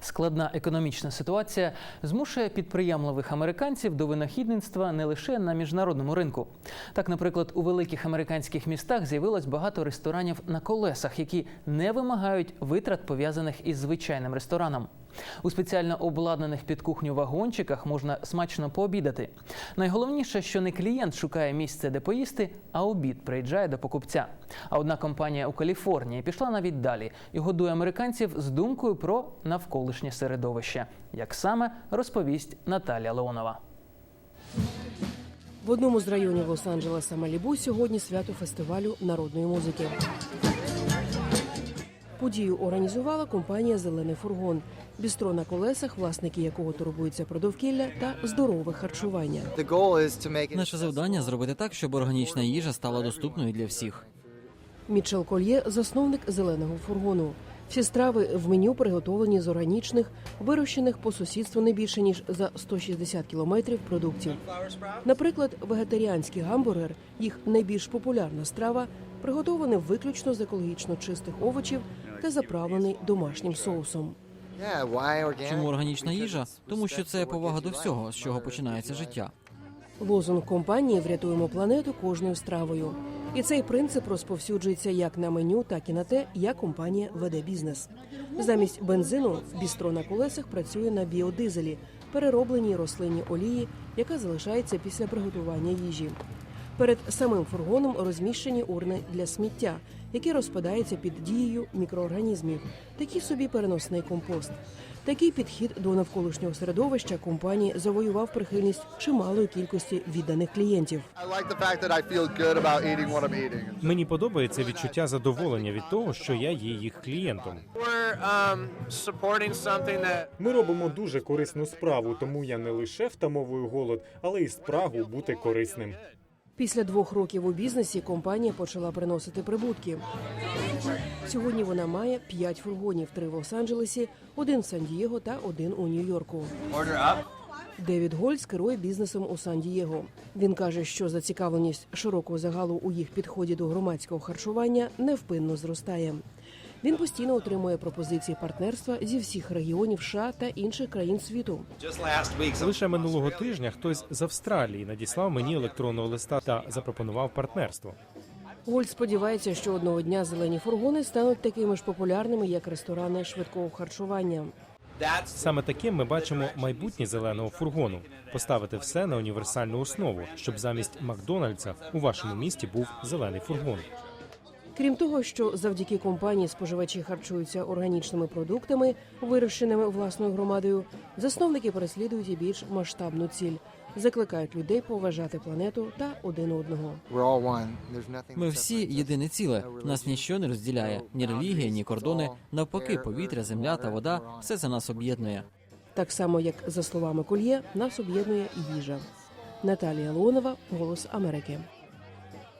Складна економічна ситуація змушує підприємливих американців до винахідництва не лише на міжнародному ринку. Так, наприклад, у великих американських містах з'явилось багато ресторанів на колесах, які не вимагають витрат пов'язаних із звичайним рестораном. У спеціально обладнаних під кухню вагончиках можна смачно пообідати. Найголовніше, що не клієнт шукає місце, де поїсти, а обід приїжджає до покупця. А одна компанія у Каліфорнії пішла навіть далі і годує американців з думкою про навколишнє середовище. Як саме розповість Наталія Леонова. В одному з районів Лос-Анджелеса Малібу сьогодні свято фестивалю народної музики. Подію організувала компанія Зелений фургон, бістро на колесах, власники якого турбуються про довкілля та здорове харчування. Наше завдання зробити так, щоб органічна їжа стала доступною для всіх. Мічел Кольє засновник зеленого фургону. Всі страви в меню приготовлені з органічних, вирощених по сусідству не більше ніж за 160 кілометрів продуктів. Наприклад, вегетаріанський гамбургер, їх найбільш популярна страва, приготований виключно з екологічно чистих овочів та заправлений домашнім соусом. Чому органічна їжа? Тому що це повага до всього, з чого починається життя. Лозунг компанії Врятуємо планету кожною стравою. І цей принцип розповсюджується як на меню, так і на те, як компанія веде бізнес. Замість бензину бістро на колесах працює на біодизелі, переробленій рослинній олії, яка залишається після приготування їжі. Перед самим фургоном розміщені урни для сміття, які розпадаються під дією мікроорганізмів, такий собі переносний компост. Такий підхід до навколишнього середовища компанії завоював прихильність чималої кількості відданих клієнтів. Мені подобається відчуття задоволення від того, що я є їх клієнтом. Um, Ми робимо дуже корисну справу, тому я не лише втамовую голод, але й спрагу бути корисним. Після двох років у бізнесі компанія почала приносити прибутки. Сьогодні вона має п'ять фургонів: три в Лос-Анджелесі, один в Сан-Дієго та один у Нью-Йорку. Девід Гольц керує бізнесом у Сан-Дієго. Він каже, що зацікавленість широкого загалу у їх підході до громадського харчування невпинно зростає. Він постійно отримує пропозиції партнерства зі всіх регіонів США та інших країн світу. Лише минулого тижня хтось з Австралії надіслав мені електронного листа та запропонував партнерство. Гольц сподівається, що одного дня зелені фургони стануть такими ж популярними, як ресторани швидкого харчування. Саме таким ми бачимо майбутнє зеленого фургону поставити все на універсальну основу, щоб замість Макдональдса у вашому місті був зелений фургон. Крім того, що завдяки компанії споживачі харчуються органічними продуктами, вирощеними власною громадою, засновники переслідують і більш масштабну ціль, закликають людей поважати планету та один одного. Ми всі єдине ціле. Нас ніщо не розділяє, ні релігія, ні кордони. Навпаки, повітря, земля та вода все це нас об'єднує. Так само, як за словами Кольє, нас об'єднує їжа. Наталія Леонова, Голос Америки.